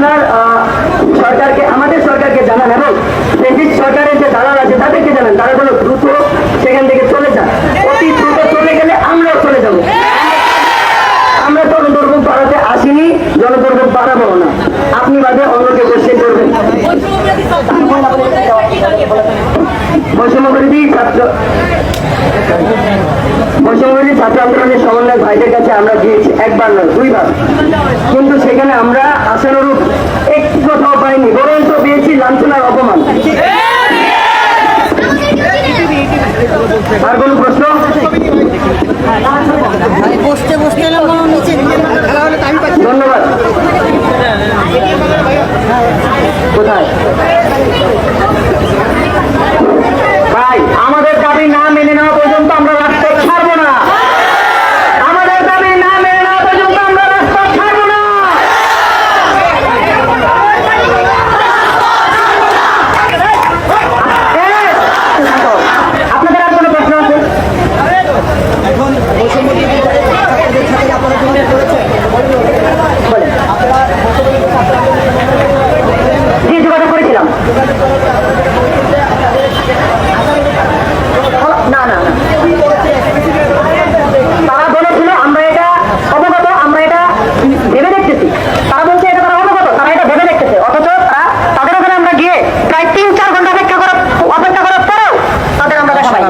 আপনার সরকারকে, আমাদের সরকারকে জানান এবং ব্রিটিশ সরকারের যে দালাল আছে, তাদেরকে জানান। তারা বলো দ্রুত সেখান থেকে চলে যান অতি দ্রুত চলে গেলে আমরাও চলে যাব। আমরা তো দুর্ভোগ বাড়াতে আসিনি জনদুর্ভোগ বাড়াবো না। আপনি বাদে অন্যকে বসে করবেন। বৈষম্য করে দিই ছাত্র বৈষম্যবিরোধী ছাত্র আন্দোলনের সমন্বয় ভাইদের কাছে আমরা গিয়েছি একবার নয় দুইবার। কিন্তু সেখানে আমরা আশানুরূপ একটি কোথাও পাইনি বরঞ্চ পেয়েছি লাঞ্ছনার অপমান। আর কোনো প্রশ্ন? ধন্যবাদ। কোথায় ভাই আমাদের দাবি না মেনে নেওয়া পর্যন্ত আমরা রাস্তা ছাড়বো না আমাদের দাবি না মেনে নেওয়া পর্যন্ত আমরা রাস্তা ছাড়বো না এই, আপনাদের আর কোনো প্রশ্ন আছে এখন বৈষম্য ছাত্রদের সাথে আপনারা যোগাযোগ করেছেন বলেন। জি যোগাযোগ করেছিলাম ও, না না না তারা বলেছিল আমরা এটা অবগত আমরা এটা ভেবে দেখতেছি তারা বলছে এটা তারা অবগত তারা এটা ভেবে দেখতেছে অথচ তারা তাদের ওখানে আমরা গিয়ে প্রায় তিন চার ঘণ্টা অপেক্ষা করার অপেক্ষা করার পরেও তাদের আমরা দেখা পাইনি। আমরা দেখছি। একটা সব- সংবাদ সম্মেলন করেছিল করেছেন, সেই তিনি ভারতী ধরুন ভাইয়ের ছবি দিয়ে বলতেছে আহ,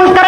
nunca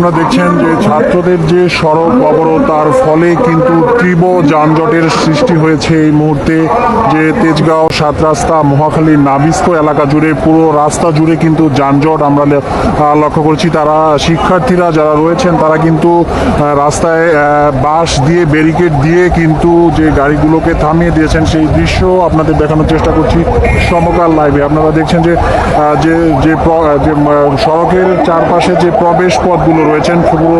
দর্শক আমরা দেখছেন যে ছাত্রদের যে সড়ক অবরোধ, তার ফলে কিন্তু তীব্র যানজটের সৃষ্টি হয়েছে এই মুহূর্তে যে তেজগাঁও সাত রাস্তা মহাখালী, নাবিস্ক এলাকা জুড়ে পুরো রাস্তা জুড়ে কিন্তু যানজট আমরা লক্ষ্য করছি। তারা শিক্ষার্থীরা যারা রয়েছেন, তারা কিন্তু রাস্তায় বাঁশ দিয়ে, ব্যারিকেড দিয়ে কিন্তু যে গাড়িগুলোকে থামিয়ে দিয়েছেন, সেই দৃশ্য আপনাদের দেখানোর চেষ্টা করছি সমকাল লাইভে। আপনারা দেখছেন যে যে যে সড়কের চারপাশে যে প্রবেশ পথগুলো রয়েছেন, পুরো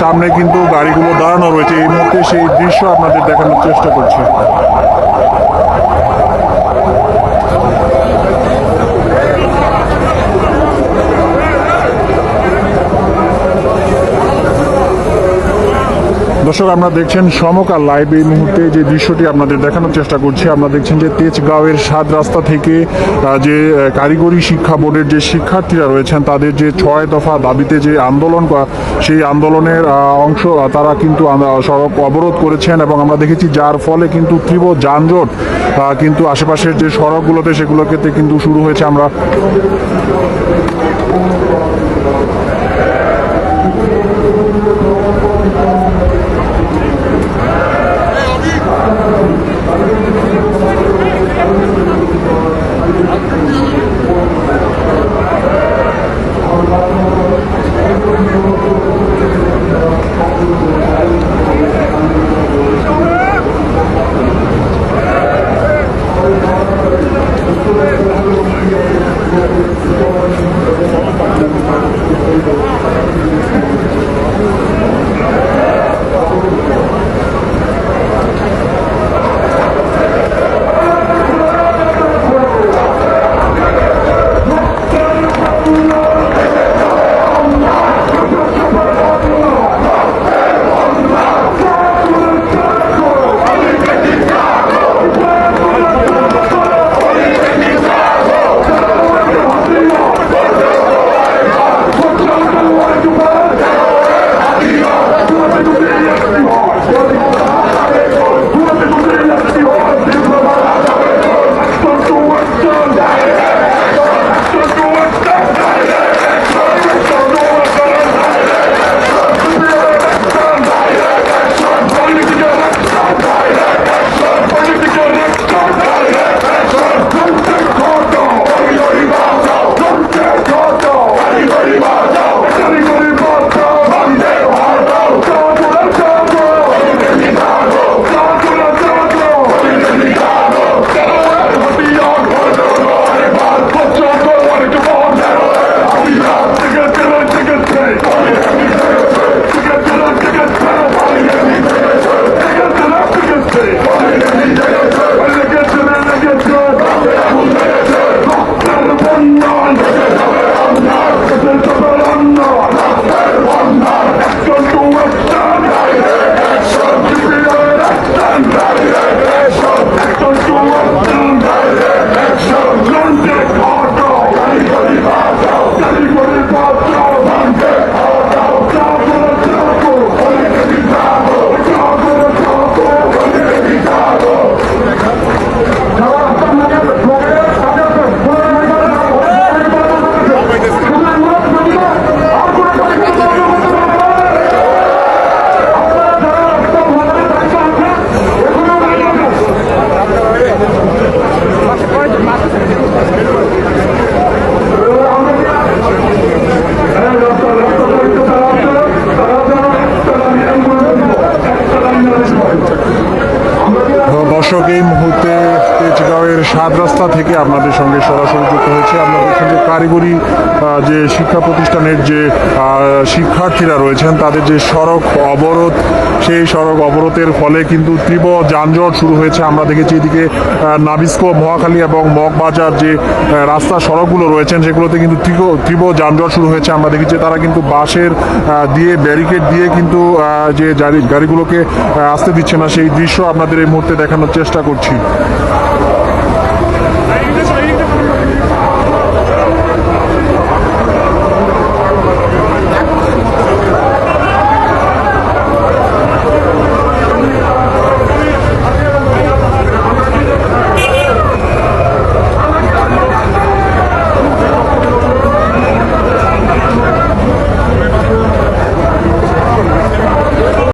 সামনে কিন্তু গাড়িগুলো দাঁড়ানো রয়েছে। এই মুহূর্তে সেই দৃশ্য আপনাদের দেখানোর চেষ্টা করছি। দর্শক, আমরা দেখছেন সমকাল লাইভ এই মুহূর্তে যে দৃশ্যটি আপনাদের দেখানোর চেষ্টা করছি, আমরা দেখছেন যে তেজগাঁওয়ের সাত রাস্তা থেকে যে কারিগরি শিক্ষা বোর্ডের যে শিক্ষার্থীরা রয়েছেন, তাদের যে ছয় দফা দাবিতে যে আন্দোলন সেই আন্দোলনের অংশ তারা কিন্তু সড়ক অবরোধ করেছেন এবং আমরা দেখেছি যার ফলে কিন্তু তীব্র যানজট কিন্তু আশেপাশের যে সড়কগুলোতে সেগুলোকে কিন্তু শুরু হয়েছে আমরা। কারিগরি যে শিক্ষা প্রতিষ্ঠানের যে শিক্ষার্থীরা রয়েছেন, তাদের যে সড়ক অবরোধ, সেই সড়ক অবরোধের ফলে কিন্তু তীব্র যানজট শুরু হয়েছে। আমরা দেখেছি এদিকে নাবিস্কো, মহাখালী এবং মগবাজার যে রাস্তা সড়কগুলো রয়েছেন, সেগুলোতে কিন্তু তীব্র যানজট শুরু হয়েছে। আমরা দেখেছি তারা কিন্তু বাসের দিয়ে, ব্যারিকেড দিয়ে কিন্তু যে গাড়িগুলোকে আসতে দিচ্ছে না। সেই দৃশ্য আপনাদের এই মুহূর্তে দেখানোর চেষ্টা করছি।